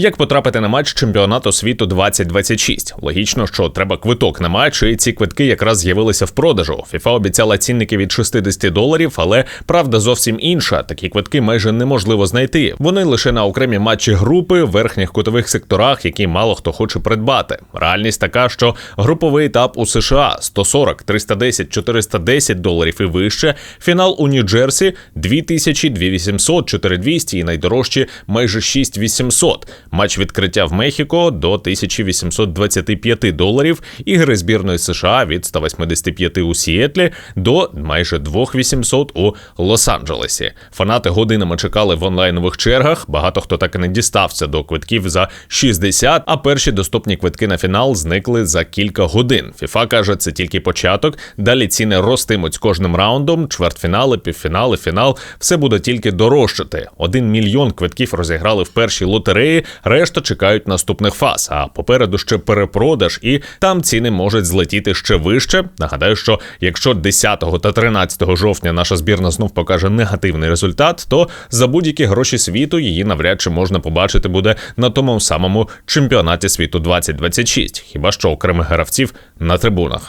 Як потрапити на матч чемпіонату світу 2026? Логічно, що треба квиток на матч, і ці квитки якраз з'явилися в продажу. FIFA обіцяла цінники від 60 доларів, але правда зовсім інша. Такі квитки майже неможливо знайти. Вони лише на окремі матчі групи в верхніх кутових секторах, які мало хто хоче придбати. Реальність така, що груповий етап у США 140, 310, 410 доларів і вище. Фінал у Нью-Джерсі 2000, 2800, 4200 і найдорожчі майже 6800. Матч відкриття в Мехіко до 1825 доларів. Ігри збірної США від 185 у Сіетлі до майже 2800 у Лос-Анджелесі. Фанати годинами чекали в онлайнових чергах. Багато хто так і не дістався до квитків за 60, а перші доступні квитки на фінал зникли за кілька годин. FIFA каже, це тільки початок. Далі ціни ростимуть з кожним раундом. Чвертьфінали, півфінали, фінал все буде тільки дорожчати. Один мільйон квитків розіграли в першій лотереї, решта чекають наступних фаз. А попереду ще перепродаж, і там ціни можуть злетіти ще вище. Нагадаю, що якщо 10 та 13 жовтня наша збірна знов покаже негативний результат, то за будь-які гроші світу її навряд чи можна побачити буде на тому самому чемпіонаті світу 2026. Хіба що окремих гравців на трибунах.